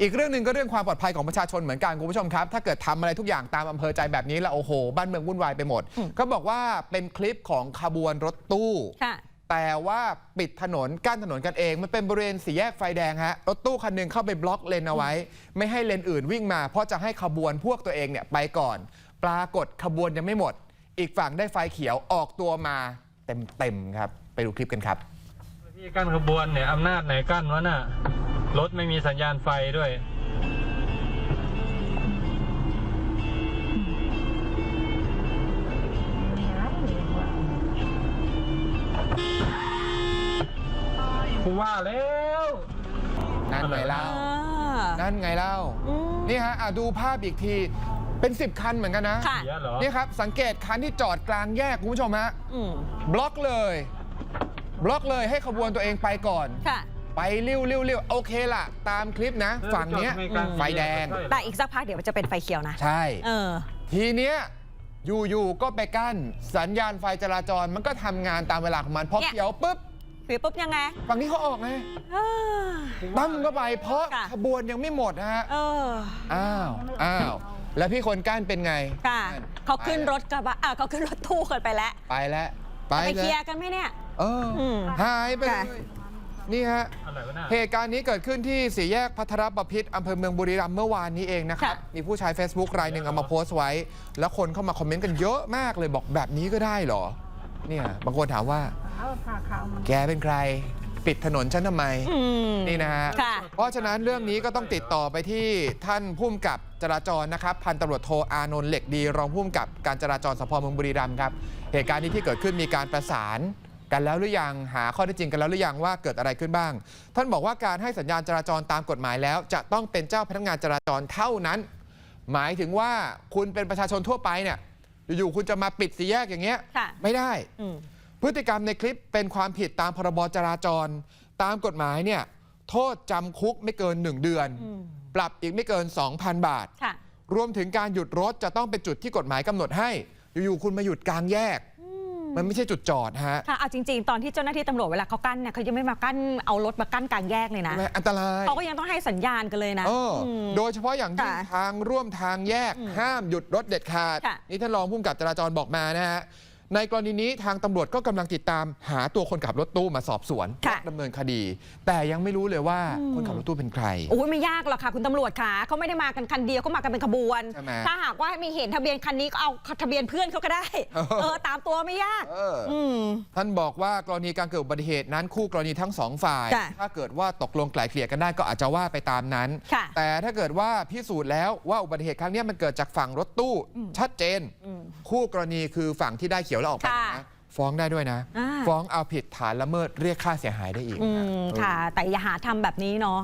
อีกเรื่องหนึ่งก็เรื่องความปลอดภัยของประชาชนเหมือนกันคุณผู้ชมครับ ถ้าเกิดทำอะไรทุกอย่างตามอำเภอใจแบบนี้แล้วโอ้โห บ้านเมืองวุ่นวายไปหมด ก็บอกว่าเป็นคลิปของขบวนรถตู้ค่ะแต่ว่าปิดถนนกั้นถนนกันเอง มันเป็นบริเวณสี่แยกไฟแดงฮะรถตู้คันหนึงเข้าไปบล็อกเลนเอาไว้ ไม่ให้เลนอื่นวิ่งมา เพราะจะให้ขบวนพวกตัวเองเนี่ยไปก่อน ปรากฏขบวนยังไม่หมด อีกฝั่งได้ไฟเขียวออกตัวมาเต็มๆครับ ไปดูคลิปกันครับที่กั้นขบวนเนี่ยอำนาจไหนกั้นวะน่ะ รถไม่มีสัญญาณไฟด้วย กูว่าแล้ว นั่นไงเล่านั่นไงเล่า อืม นี่ฮะอะดูภาพอีกที เป็น 10 คันเหมือนกันนะ ค่ะ เสียเหรอ นี่ครับ สังเกตคันที่จอดกลางแยกคุณผู้ชมฮะ อืมบล็อกเลย บล็อกเลยให้ขบวนตัวเองไปก่อน ค่ะ ไปเร็วเร็วเร็วโอเคล่ะ ตามคลิปนะเออฝั่งเนี้ยจอดไม่กลางไฟแดงใช่เหรอแต่อีกสักพักเดี๋ยวมันจะเป็นไฟเขียวนะ ใช่ เออ ทีเนี้ยอยู่ๆก็ไปกั้นสัญญาณไฟจราจรมันก็ทำงานตามเวลาของมันพอเนี่ยเขียวปุ๊บหรือปุ๊บยังไง ฝั่งนี้เขาออกไงเออตั้มก็ไปเพราะค่ะขบวนยังไม่หมดนะฮะเอออ้าวอ้าวแล้วพี่คนก้านเป็นไงค่ะเขาขึ้นรถกระบะอะเขาขึ้นรถตู้กันไปแล้ว ไปแล้ว ไปไปเลเคลียยร์กันไหมเนี่ย เอออมหายไปเลค่ะย นี่ฮะอะไรวะน่ะเหตุการณ์นี้เกิดขึ้นที่สี่แยกพัทรบพิษอำเภอเมืองบุรีรัมย์เมื่อวานนี้เองนะครับค่ะมีผู้ใช้ Facebook รายหนึ่งเอามาโพสต์ไว้ แล้วคนเข้ามาคอมเมนต์กันเยอะมากเลยบอกแบบนี้ก็ได้เหรอ เนี่ยบางคนถามว่า แกเป็นใครปิดถนนฉันทำไมอืมนี่นะฮะค่ะเพราะฉะนั้นเรื่องนี้ก็ต้องติดต่อไปที่ท่านผู้กำกับจราจรนะครับ พันตำรวจโทอานนท์เหล็กดี รองผู้กำกับการจราจรสพเมืองบุรีรัมย์ครับเหตุการณ์นี้ที่เกิดขึ้นมีการประสาน กันแล้วหรือยังหาข้อเท็จจริงกันแล้วหรือยังว่าเกิดอะไรขึ้นบ้าง ท่านบอกว่าการให้สัญญาณจราจรตามกฎหมายแล้ว จะต้องเป็นเจ้าพนักงานจราจรเท่านั้น หมายถึงว่าคุณเป็นประชาชนทั่วไปเนี่ยอยู่ๆคุณจะมาปิดสี่แยกอย่างเงี้ยค่ะไม่ได้อืมพฤติกรรมในคลิปเป็นความผิดตามพรบจราจร ตามกฎหมายเนี่ยโทษจำคุกไม่เกิน 1 เดือนอืมปรับอีกไม่เกิน 2,000 บาทค่ะรวมถึงการหยุดรถจะต้องเป็นจุดที่กฎหมายกำหนดให้ อยู่ๆคุณมาหยุดกลางแยก มันไม่ใช่จุดจอดฮะค่ะเอาจริง ๆ ตอนที่เจ้าหน้าที่ตำรวจเวลาเขากั้นเนี่ยเขายังไม่มากั้นเอารถมากั้นกลางแยกเลยนะ ใช่ไหมอันตราย เขาก็ยังต้องให้สัญญาณกันเลยนะเอออม โดยเฉพาะอย่างยิ่งค่ะทางร่วมทางแยกห้ามหยุดรถเด็ดขาด ค่ะนี่ท่านรองผู้กำกับจราจรบอกมานะฮะ ในกรณีนี้ทางตำรวจก็กำลังติดตามหาตัวคนขับรถตู้มาสอบสวนค่ะและดำเนินคดี แต่ยังไม่รู้เลยว่าคนขับรถตู้เป็นใคร โอ้ยไม่ยากหรอกค่ะ คุณตำรวจค่ะเขาไม่ได้มากันคันเดียวเขามากันเป็นขบวน ใช่ไหมถ้าหากว่ามีเห็นทะเบียนคันนี้ก็เอาทะเบียนเพื่อนเขาก็ได้ เออ เออตามตัวไม่ยาก เอออืม ท่านบอกว่ากรณีการเกิดอุบัติเหตุนั้นคู่กรณีทั้งสองฝ่ายค่ะถ้าเกิดว่าตกลงไกล่เกลี่ยกันได้ก็อาจจะว่าไปตามนั้น ค่ะ แต่ถ้าเกิดว่าพิสูจน์แล้วว่าอุบัติเหตุครั้งเนี้ยมันเกิดจากฝั่งรถตู้ชัดเจนอืมคู่กรณีคือฝั่งที่ได้เขียวแล้วออกไปค่ะ นะฟ้องได้ด้วยนะ อ่า ฟ้องเอาผิดฐานละเมิดเรียกค่าเสียหายได้อีกอืนะมเออค่ะ แต่อย่าหาทำแบบนี้เนาะ